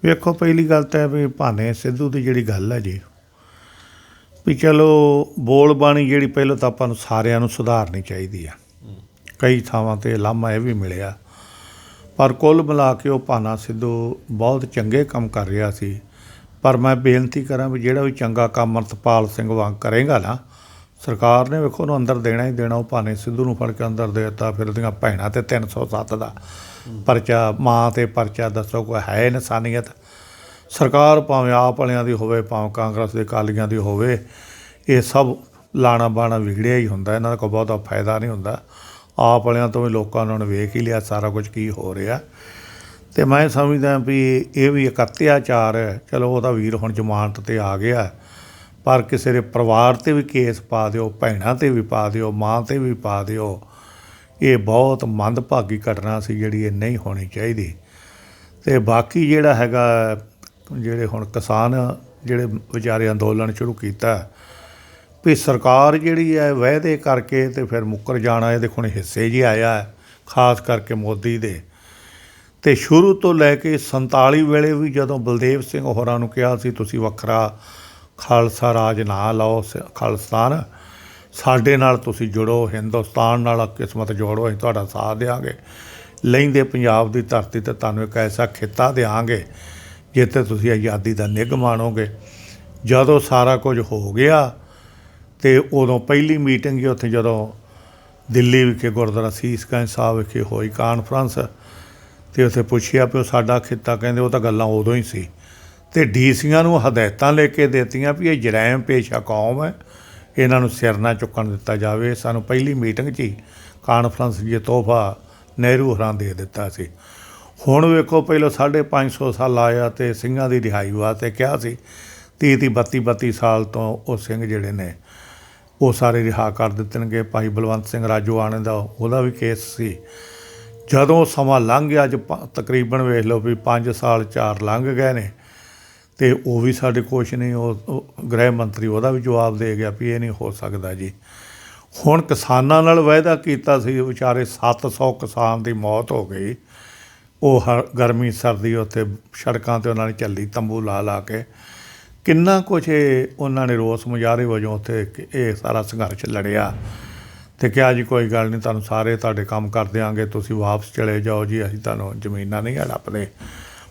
ਵੇਖੋ ਪਹਿਲੀ ਗੱਲ ਤਾਂ ਇਹ ਵੀ ਭਾਨੇ ਸਿੱਧੂ ਦੀ ਜਿਹੜੀ ਗੱਲ ਹੈ ਜੀ ਵੀ ਚਲੋ ਬੋਲ ਬਾਣੀ ਜਿਹੜੀ ਪਹਿਲਾਂ ਤਾਂ ਆਪਾਂ ਨੂੰ ਸਾਰਿਆਂ ਨੂੰ ਸੁਧਾਰਨੀ ਚਾਹੀਦੀ ਆ। ਕਈ ਥਾਵਾਂ ਤੇ ਲਾਮਾ ਇਹ ਵੀ ਮਿਲਿਆ। ਪਰ ਕੁੱਲ ਮਿਲਾ ਕੇ ਉਹ ਭਾਨਾ ਸਿੱਧੂ ਬਹੁਤ ਚੰਗੇ ਕੰਮ ਕਰ ਰਿਹਾ ਸੀ। ਪਰ ਮੈਂ ਬੇਨਤੀ ਕਰਾਂ ਵੀ ਜਿਹੜਾ ਵੀ ਚੰਗਾ ਕੰਮ ਅਮਰਤਪਾਲ ਸਿੰਘ ਵਾਂਗ ਕਰੇਗਾ ਨਾ, ਸਰਕਾਰ ਨੇ ਵੇਖੋ ਉਹਨੂੰ ਅੰਦਰ ਦੇਣਾ ਹੀ ਦੇਣਾ, ਉਹ ਭਾਨੇ ਸਿੱਧੂ ਨੂੰ ਫੜ ਕੇ ਅੰਦਰ ਦੇ ਦਿੱਤਾ, ਫਿਰ ਉਹਦੀਆਂ ਭੈਣਾਂ ਤੇ 307 ਦਾ ਪਰਚਾ, ਮਾਂ ਤੇ ਪਰਚਾ ਦੱਸੋ, ਕੋਈ ਹੈ ਇਨਸਾਨੀਅਤ? ਸਰਕਾਰ ਭਾਵੇਂ ਆਪ ਵਾਲਿਆਂ ਦੀ ਹੋਵੇ, ਭਾਵੇਂ ਕਾਂਗਰਸ ਦੇ ਅਕਾਲੀਆਂ ਦੀ ਹੋਵੇ, ਇਹ ਸਭ ਲਾਣਾ ਬਾਣਾ ਵਿਗੜਿਆ ਹੀ ਹੁੰਦਾ, ਇਹਨਾਂ ਦਾ ਕੋਈ ਬਹੁਤਾ ਫਾਇਦਾ ਨਹੀਂ ਹੁੰਦਾ। ਆਪ ਵਾਲਿਆਂ ਤੋਂ ਵੀ ਲੋਕਾਂ ਨੂੰ ਵੇਖ ਹੀ ਲਿਆ ਸਾਰਾ ਕੁਝ ਕੀ ਹੋ ਰਿਹਾ। ਤੇ ਮੈਂ ਸਮਝਦਾ ਵੀ ਇਹ ਵੀ ਇੱਕ ਅਤਿਆਚਾਰ ਹੈ। ਚਲੋ ਉਹਦਾ ਵੀਰ ਹੁਣ ਜ਼ਮਾਨਤ ਤੇ ਆ ਗਿਆ। ਪਰ ਕਿਸੇ ਦੇ ਪਰਿਵਾਰ ਤੇ ਵੀ ਕੇਸ ਪਾ ਦਿਓ, ਭੈਣਾਂ ਤੇ ਵੀ ਪਾ ਦਿਓ, ਮਾਂ ਤੇ ਵੀ ਪਾ ਦਿਓ। ਇਹ ਬਹੁਤ ਮੰਦਭਾਗੀ ਘਟਨਾ ਸੀ ਜਿਹੜੀ ਇਹ ਨਹੀਂ ਹੋਣੀ ਚਾਹੀਦੀ। ਤੇ ਬਾਕੀ ਜਿਹੜਾ ਹੈਗਾ, ਜਿਹੜੇ ਹੁਣ ਕਿਸਾਨ ਜਿਹੜੇ ਵਿਚਾਰੇ ਅੰਦੋਲਨ ਸ਼ੁਰੂ ਕੀਤਾ ਵੀ ਸਰਕਾਰ ਜਿਹੜੀ ਹੈ ਵਾਅਦੇ ਕਰਕੇ ਤੇ ਫਿਰ ਮੁੱਕਰ ਜਾਣਾ, ਇਹਦੇ ਕੋਲ ਹਿੱਸੇ ਜੀ ਆਇਆ ਖਾਸ ਕਰਕੇ ਮੋਦੀ ਦੇ। ਤੇ ਸ਼ੁਰੂ ਤੋਂ ਲੈ ਕੇ 47 ਵੇਲੇ ਵੀ ਜਦੋਂ ਬਲਦੇਵ ਸਿੰਘ ਹੋਰਾਂ ਨੂੰ ਕਿਹਾ ਸੀ, ਤੁਸੀਂ ਵੱਖਰਾ ਖਾਲਸਾ ਰਾਜ ਨਾ ਲਓ, ਸ- ਖਾਲਿਸਤਾਨ। ਸਾਡੇ ਨਾਲ ਤੁਸੀਂ ਜੁੜੋ, ਹਿੰਦੁਸਤਾਨ ਨਾਲ ਕਿਸਮਤ ਜੋੜੋ, ਅਸੀਂ ਤੁਹਾਡਾ ਸਾਥ ਦੇਵਾਂਗੇ ਲੈਂਦੇ ਪੰਜਾਬ ਦੀ ਧਰਤੀ ਤੇ ਤੁਹਾਨੂੰ ਇੱਕ ਐਸਾ ਖਿੱਤਾ ਦੇਵਾਂਗੇ ਜਿੱਥੇ ਤੁਸੀਂ ਆਜ਼ਾਦੀ ਦਾ ਨਿੱਘ ਮਾਣੋਗੇ। ਜਦੋਂ ਸਾਰਾ ਕੁਝ ਹੋ ਗਿਆ ਤੇ ਉਦੋਂ ਪਹਿਲੀ ਮੀਟਿੰਗ ਹੀ ਉੱਥੇ ਜਦੋਂ ਦਿੱਲੀ ਵਿਖੇ ਗੁਰਦੁਆਰਾ ਸੀਸਗੰਜ ਸਾਹਿਬ ਵਿਖੇ ਹੋਈ ਕਾਨਫਰੰਸ ਤੇ ਉੱਥੇ ਪੁੱਛਿਆ ਵੀ ਉਹ ਸਾਡਾ ਖਿੱਤਾ, ਕਹਿੰਦੇ ਉਹ ਤਾਂ ਗੱਲਾਂ ਉਦੋਂ ਹੀ ਸੀ। ਤੇ ਡੀਸੀਆਂ ਨੂੰ ਹਦਾਇਤਾਂ ਲੈ ਕੇ ਦਿੱਤੀਆਂ ਵੀ ਇਹ ਜਰਾਇਮ ਪੇਸ਼ਾ ਕੌਮ ਹੈ, ਇਹਨਾਂ ਨੂੰ ਸਿਰ ਨਾ ਚੁੱਕਣ ਦਿੱਤਾ ਜਾਵੇ। ਸਾਨੂੰ ਪਹਿਲੀ ਮੀਟਿੰਗ 'ਚ ਹੀ ਕਾਨਫਰੰਸ ਜੇ ਤੋਹਫਾ ਨਹਿਰੂ ਹੋਰਾਂ ਦੇ ਦਿੱਤਾ ਸੀ। ਹੁਣ ਵੇਖੋ ਪਹਿਲਾਂ 550 ਸਾਲ ਆਇਆ ਤੇ ਸਿੰਘਾਂ ਦੀ ਰਿਹਾਈ ਵਾਸਤੇ ਕਿਹਾ ਸੀ 30 ਤੀਹ 32 32 ਸਾਲ ਤੋਂ ਉਹ ਸਿੰਘ ਜਿਹੜੇ ਨੇ ਉਹ ਸਾਰੇ ਰਿਹਾ ਕਰ ਦਿੱਤਣਗੇ। ਭਾਈ ਬਲਵੰਤ ਸਿੰਘ ਰਾਜੋਆਣੇ ਦਾ ਉਹਦਾ ਵੀ ਕੇਸ ਸੀ। ਜਦੋਂ ਸਮਾਂ ਲੰਘ ਗਿਆ, ਅੱਜ ਪ- ਤਕਰੀਬਨ ਵੇਖ ਲਓ ਵੀ 5 ਸਾਲ 4 ਲੰਘ ਗਏ ਨੇ ਤੇ ਉਹ ਵੀ ਸਾਡੇ ਕੁਛ ਨਹੀਂ, ਉਹ ਗ੍ਰਹਿ ਮੰਤਰੀ ਉਹਦਾ ਵੀ ਜਵਾਬ ਦੇ ਗਿਆ ਵੀ ਇਹ ਨਹੀਂ ਹੋ ਸਕਦਾ ਜੀ। ਹੁਣ ਕਿਸਾਨਾਂ ਨਾਲ ਵਾਅਦਾ ਕੀਤਾ ਸੀ, ਵਿਚਾਰੇ 700 ਕਿਸਾਨ ਦੀ ਮੌਤ ਹੋ ਗਈ। ਉਹ ਹਰ ਗਰਮੀ ਸਰਦੀ ਉੱਥੇ ਸੜਕਾਂ ਤੇ ਉਹਨਾਂ ਨੇ ਚੱਲੀ, ਤੰਬੂ ਲਾ ਲਾ ਕੇ। ਕਿੰਨਾ ਕੁਛ ਇਹ ਉਹਨਾਂ ਨੇ ਰੋਸ ਮੁਜ਼ਾਹਰੇ ਵਜੋਂ ਉੱਥੇ ਇਹ ਸਾਰਾ ਸੰਘਰਸ਼ ਲੜਿਆ ਤੇ ਕਿਹਾ ਜੀ, ਕੋਈ ਗੱਲ ਨਹੀਂ, ਤੁਹਾਨੂੰ ਸਾਰੇ ਤੁਹਾਡੇ ਕੰਮ ਕਰ ਦਿਆਂਗੇ, ਤੁਸੀਂ ਵਾਪਸ ਚਲੇ ਜਾਓ ਜੀ, ਅਸੀਂ ਤੁਹਾਨੂੰ ਜ਼ਮੀਨਾਂ ਨਹੀਂ ਹੜਪਦੇ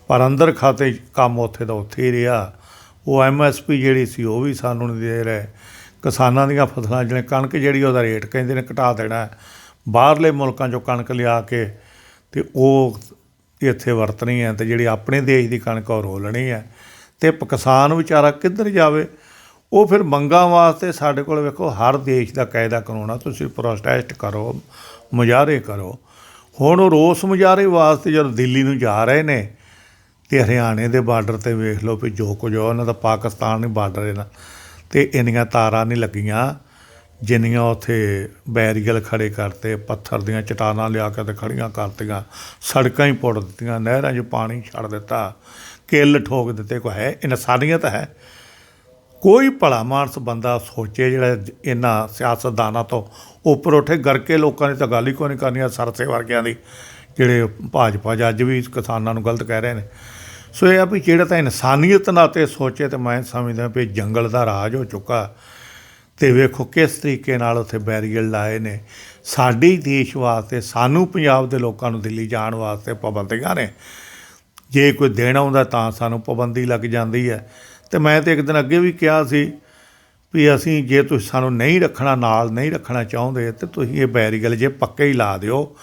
ਪਰ ਅੰਦਰ ਖਾਤੇ ਕੰਮ ਉੱਥੇ ਦਾ ਉੱਥੇ ਹੀ ਰਿਹਾ। ਉਹ ਐਮਐਸਪੀ ਜਿਹੜੀ ਸੀ, ਉਹ ਵੀ ਸਾਨੂੰ ਨਹੀਂ ਦੇ ਰਹੇ। ਕਿਸਾਨਾਂ ਦੀਆਂ ਫਸਲਾਂ ਜਿਹੜੇ ਕਣਕ ਜਿਹੜੀ, ਉਹਦਾ ਰੇਟ ਕਹਿੰਦੇ ਨੇ ਘਟਾ ਦੇਣਾ। ਬਾਹਰਲੇ ਮੁਲਕਾਂ ਚੋਂ ਕਣਕ ਲਿਆ ਕੇ ਤੇ ਉਹ ਇੱਥੇ ਵਰਤਣੀ ਹੈ ਤੇ ਜਿਹੜੀ ਆਪਣੇ ਦੇਸ਼ ਦੀ ਕਣਕ ਉਹ ਰੋਲਣੀ ਹੈ। ਤੇ ਕਿਸਾਨ ਵਿਚਾਰਾ ਕਿੱਧਰ ਜਾਵੇ ਉਹ ਫਿਰ ਮੰਗਾਂ ਵਾਸਤੇ ਸਾਡੇ ਕੋਲ ਵੇਖੋ ਹਰ ਦੇਸ਼ ਦਾ ਕਾਇਦਾ ਕਾਨੂੰਨ ਆ ਤੁਸੀਂ ਪ੍ਰੋਟੈਸਟ ਕਰੋ ਮੁਜ਼ਾਹਰੇ ਕਰੋ। ਹੁਣ ਉਹ ਰੋਸ ਮੁਜ਼ਾਹਰੇ ਵਾਸਤੇ ਜਦੋਂ ਦਿੱਲੀ ਨੂੰ ਜਾ ਰਹੇ ਨੇ ਤੇ ਹਰਿਆਣੇ ਦੇ ਬਾਰਡਰ ਤੇ ਵੇਖ ਲਓ ਵੀ ਜੋ ਕੁਝ ਆ, ਉਹਨਾਂ ਦਾ ਪਾਕਿਸਤਾਨ ਨਹੀਂ ਬਾਰਡਰ ਇਹਨਾਂ ਤੇ ਇੰਨੀਆਂ ਤਾਰਾਂ ਨਹੀਂ ਲੱਗੀਆਂ ਜਿੰਨੀਆਂ ਉੱਥੇ ਬੈਰੀਅਲ ਖੜੇ ਕਰਤੇ ਪੱਥਰ ਦੀਆਂ ਚਟਾਨਾਂ ਲਿਆ ਕੇ ਤੇ ਖੜੀਆਂ ਕਰਤੀਆਂ ਸੜਕਾਂ ਹੀ ਪੁੱਟ ਦਿੱਤੀਆਂ ਨਹਿਰਾਂ 'ਚ ਪਾਣੀ ਛੱਡ ਦਿੱਤਾ। ਕਿੱਲ ਠੋਕ ਦਿੱਤੇ ਕੋਈ ਹੈ ਇਨਸਾਨੀਅਤ ਹੈ। ਕੋਈ ਭਲਾ ਮਾਨਸ ਬੰਦਾ ਸੋਚੇ ਜਿਹੜਾ ਇਹਨਾਂ ਸਿਆਸਤਦਾਨਾਂ ਤੋਂ ਉੱਪਰ ਉੱਠੇ, ਗਰਕੇ ਲੋਕਾਂ ਨੇ ਤਾਂ ਗੱਲ ਹੀ ਕੋਈ ਨਹੀਂ ਕਰਨੀ ਸਰਸੇ ਵਰਗਿਆਂ ਦੀ, ਜਿਹੜੇ ਭਾਜਪਾ 'ਚ ਅੱਜ ਵੀ ਕਿਸਾਨਾਂ ਨੂੰ ਗਲਤ ਕਹਿ ਰਹੇ ਨੇ। ਸੋ ਇਹ ਆ ਵੀ ਜਿਹੜਾ ਤਾਂ ਇਨਸਾਨੀਅਤ ਨਾਤੇ ਸੋਚੇ ਤੇ ਮੈਂ ਸਮਝਦਾ ਵੀ ਜੰਗਲ ਦਾ ਰਾਜ ਹੋ ਚੁੱਕਾ। ਤੇ ਵੇਖੋ ਕਿਸ ਤਰੀਕੇ ਨਾਲ ਉੱਥੇ ਬੈਰੀਅਰ ਲਾਏ ਨੇ। ਸਾਡੇ ਦੇਸ਼ ਵਾਸਤੇ, ਸਾਨੂੰ ਪੰਜਾਬ ਦੇ ਲੋਕਾਂ ਨੂੰ ਦਿੱਲੀ ਜਾਣ ਵਾਸਤੇ ਪਾਬੰਦੀਆਂ ਨੇ। ਜੇ ਕੋਈ ਦੇਣ ਆਉਂਦਾ ਤਾਂ ਸਾਨੂੰ ਪਾਬੰਦੀ ਲੱਗ ਜਾਂਦੀ ਹੈ। ਤੇ ਮੈਂ ਤੇ ਇੱਕ ਦਿਨ ਅੱਗੇ ਵੀ ਕਿਹਾ ਸੀ ਵੀ ਅਸੀਂ ਜੇ ਤੁਸੀਂ ਸਾਨੂੰ ਨਹੀਂ ਰੱਖਣਾ, ਨਾਲ ਨਹੀਂ ਰੱਖਣਾ ਚਾਹੁੰਦੇ, ਤੇ ਤੁਸੀਂ ਇਹ ਬੈਰੀਗਲ ਜੇ ਪੱਕੇ ਹੀ ਲਾ ਦਿਓ।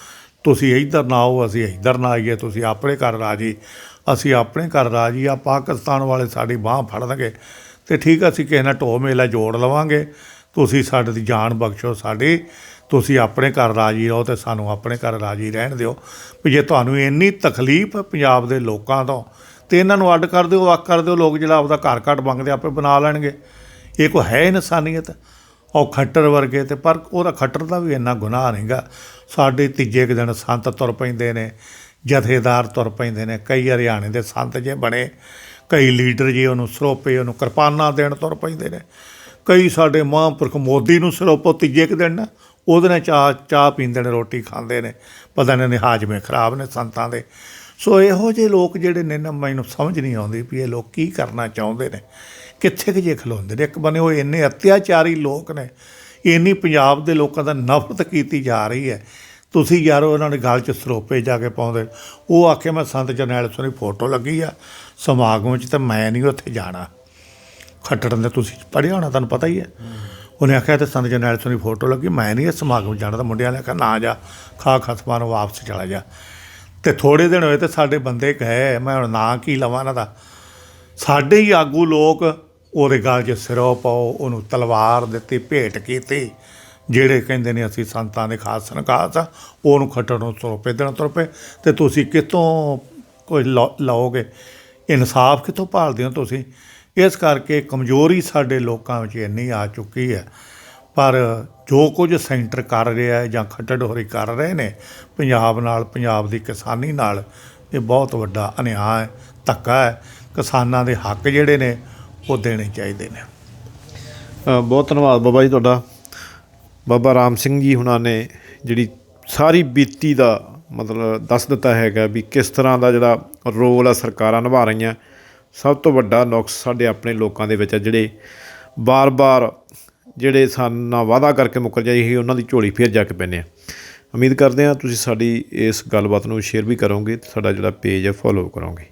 ਤੁਸੀਂ ਇੱਧਰ ਨਾ ਆਓ, ਅਸੀਂ ਇੱਧਰ ਨਾ ਆਈਏ, ਤੁਸੀਂ ਆਪਣੇ ਘਰ ਰਾਜੀ, ਅਸੀਂ ਆਪਣੇ ਘਰ ਰਾਜੀ ਆ ਪਾਕਿਸਤਾਨ ਵਾਲੇ ਸਾਡੀ ਬਾਹ ਫੜਨਗੇ ਤੇ ਠੀਕ ਅਸੀਂ ਕਿਸੇ ਨਾਲ ਢੋ ਮੇਲਾ ਜੋੜ ਲਵਾਂਗੇ। ਤੁਸੀਂ ਸਾਡੇ ਦੀ ਜਾਨ ਬਖਸ਼ੋ, ਸਾਡੀ ਤੁਸੀਂ ਆਪਣੇ ਘਰ ਰਾਜੀ ਰਹੋ ਤੇ ਸਾਨੂੰ ਆਪਣੇ ਘਰ ਰਾਜੀ ਰਹਿਣ ਦਿਓ। ਵੀ ਜੇ ਤੁਹਾਨੂੰ ਇੰਨੀ ਤਕਲੀਫ ਪੰਜਾਬ ਦੇ ਲੋਕਾਂ ਤੋਂ, ਤੇ ਇਹਨਾਂ ਨੂੰ ਅੱਡ ਕਰ ਦਿਓ, ਵੱਖ ਕਰ ਦਿਓ, ਲੋਕ ਜਿਹੜਾ ਆਪਦਾ ਘਰ ਘੱਟ ਮੰਗਦੇ ਆਪੇ ਬਣਾ ਲੈਣਗੇ। ਇਹ ਕੋ ਹੈ ਇਨਸਾਨੀਅਤ? ਉਹ ਖੱਟਰ ਵਰਗੇ ਤੇ ਪਰ ਉਹਦਾ ਖੱਟਰ ਦਾ ਵੀ ਇੰਨਾ ਗੁਨਾਹ ਨਹੀਂਗਾ। ਸਾਡੇ ਤੀਜੇ ਕੁ ਦਿਨ ਸੰਤ ਤੁਰ ਪੈਂਦੇ ਨੇ, ਜਥੇਦਾਰ ਤੁਰ ਪੈਂਦੇ ਨੇ, ਕਈ ਹਰਿਆਣੇ ਦੇ ਸੰਤ ਜੇ ਬਣੇ, ਕਈ ਲੀਡਰ ਜੀ ਉਹਨੂੰ ਸਰੋਪੇ, ਉਹਨੂੰ ਕਿਰਪਾਨਾਂ ਦੇਣ ਤੁਰ ਪੈਂਦੇ ਨੇ। ਕਈ ਸਾਡੇ ਮਹਾਂਪੁਰਖ ਮੋਦੀ ਨੂੰ ਸਰੋਪੋ ਤੀਜੇ ਕੁ ਦਿਨ ਨਾ ਉਹਦੇ ਨਾਲ ਚਾਹ ਚਾਹ ਪੀਂਦੇ ਨੇ, ਰੋਟੀ ਖਾਂਦੇ ਨੇ। ਪਤਾ ਨਹੀਂ ਹਾਜ਼ਮੇ ਖਰਾਬ ਨੇ ਸੰਤਾਂ ਦੇ। ਸੋ ਇਹੋ ਜਿਹੇ ਲੋਕ ਜਿਹੜੇ ਨੇ ਨਾ, ਮੈਨੂੰ ਸਮਝ ਨਹੀਂ ਆਉਂਦੀ ਵੀ ਇਹ ਲੋਕ ਕੀ ਕਰਨਾ ਚਾਹੁੰਦੇ ਨੇ। ਕਿੱਥੇ ਕਿ ਜੇ ਖਲੋਂਦੇ ਨੇ? ਇੱਕ ਬੰਨੇ ਉਹ ਇੰਨੇ ਅਤਿਆਚਾਰੀ ਲੋਕ ਨੇ। ਇੰਨੀ ਪੰਜਾਬ ਦੇ ਲੋਕਾਂ ਦਾ ਨਫ਼ਰਤ ਕੀਤੀ ਜਾ ਰਹੀ ਹੈ। ਤੁਸੀਂ ਯਾਰ ਉਹਨਾਂ ਦੇ ਗਲ 'ਚ ਸਰੋਪੇ ਜਾ ਕੇ ਪਾਉਂਦੇ ਉਹ ਆਖੇ, ਮੈਂ ਸੰਤ ਜਰਨੈਲ ਸਿੰਘ ਦੀ ਫੋਟੋ ਲੱਗੀ ਆ। ਸਮਾਗਮ 'ਚ ਤਾਂ ਮੈਂ ਨਹੀਂ ਉੱਥੇ ਜਾਣਾ। ਖੱਟੜਨ ਦੇ ਤੁਸੀਂ ਪੜ੍ਹਿਆ ਹੋਣਾ, ਤੁਹਾਨੂੰ ਪਤਾ ਹੀ ਹੈ। ਉਹਨੇ ਆਖਿਆ ਤੇ ਸੰਤ ਜਰਨੈਲ ਸਿੰਘ ਦੀ ਫੋਟੋ ਲੱਗੀ, ਮੈਂ ਨਹੀਂ ਇਸ ਸਮਾਗਮ ਜਾਣਾ, ਤਾਂ ਮੁੰਡਿਆਂ ਨੇ ਆਖਿਆ, ਨਾ ਜਾ, ਖਾ ਖਸਮਾਂ ਨੂੰ ਵਾਪਸ ਚਲਾ ਜਾ ਤੇ ਥੋੜੇ ਦਿਨ ਹੋਏ ਤੇ ਸਾਡੇ ਬੰਦੇ ਗਏ, ਮੈਂ ਹੁਣ ਨਾਂ ਕੀ ਲਵਾਂ ਇਹਨਾਂ ਦਾ? ਸਾਡੇ ਹੀ ਆਗੂ ਲੋਕ ਉਹਦੇ ਗਲ 'ਚ ਸਿਰੋਂ ਪਾਓ, ਉਹਨੂੰ ਤਲਵਾਰ ਦਿੱਤੀ, ਭੇਟ ਕੀਤੀ, ਜਿਹੜੇ ਕਹਿੰਦੇ ਨੇ ਅਸੀਂ ਸੰਤਾਂ ਦੇ ਖਾਸ ਸੰਕਾਸ ਆ, ਉਹਨੂੰ ਖੱਟਣ ਨੂੰ ਤੁਰਪੇ ਦੇਣ ਤੁਰਪੇ ਤੇ ਤੁਸੀਂ ਕਿਤੋਂ ਕੋਈ ਲਓ- ਲਓਗੇ? ਇਨਸਾਫ ਕਿੱਥੋਂ ਭਾਲਦੇ ਹੋ ਤੁਸੀਂ? ਇਸ ਕਰਕੇ ਕਮਜ਼ੋਰੀ ਸਾਡੇ ਲੋਕਾਂ ਵਿੱਚ ਇੰਨੀ ਆ ਚੁੱਕੀ ਹੈ। ਪਰ ਜੋ ਕੁਝ ਸੈਂਟਰ ਕਰ ਰਿਹਾ ਹੈ ਜਾਂ ਖੱਟੜ ਹੋਰੀ ਕਰ ਰਹੇ ਨੇ, ਪੰਜਾਬ ਨਾਲ, ਪੰਜਾਬ ਦੀ ਕਿਸਾਨੀ ਨਾਲ ਇਹ ਬਹੁਤ ਵੱਡਾ ਅਨਿਆਂ ਹੈ, ਧੱਕਾ ਹੈ। ਕਿਸਾਨਾਂ ਦੇ ਹੱਕ ਜਿਹੜੇ ਨੇ, ਉਹ ਦੇਣੇ ਚਾਹੀਦੇ ਨੇ। ਬਹੁਤ ਧੰਨਵਾਦ ਬਾਬਾ ਜੀ ਤੁਹਾਡਾ। ਬਾਬਾ ਰਾਮ ਸਿੰਘ ਜੀ ਹੁਣਾਂ ਨੇ ਜਿਹੜੀ ਸਾਰੀ ਬੀਤੀ ਦਾ ਮਤਲਬ ਦੱਸ ਦਿੱਤਾ ਹੈਗਾ ਵੀ ਕਿਸ ਤਰ੍ਹਾਂ ਦਾ ਜਿਹੜਾ ਰੋਲ ਆ ਸਰਕਾਰਾਂ ਨਿਭਾ ਰਹੀਆਂ। ਸਭ ਤੋਂ ਵੱਡਾ ਨੁਕਸ ਸਾਡੇ ਆਪਣੇ ਲੋਕਾਂ ਦੇ ਵਿੱਚ ਆ, ਜਿਹੜੇ ਬਾਰ-ਬਾਰ ਜਿਹੜੇ ਸਾਨੂੰ ਨਾਲ ਵਾਅਦਾ ਕਰਕੇ ਮੁੱਕਰ ਜਾਈ ਸੀ ਉਹਨਾਂ ਦੀ ਝੋਲੀ ਫੇਰ ਜਾ ਕੇ ਪੈਂਦੇ ਆ ਉਮੀਦ ਕਰਦੇ ਹਾਂ ਤੁਸੀਂ ਸਾਡੀ ਇਸ ਗੱਲਬਾਤ ਨੂੰ ਸ਼ੇਅਰ ਵੀ ਕਰੋਗੇ ਤੇ ਸਾਡਾ ਜਿਹੜਾ ਪੇਜ ਹੈ ਫੋਲੋ ਕਰੋਗੇ।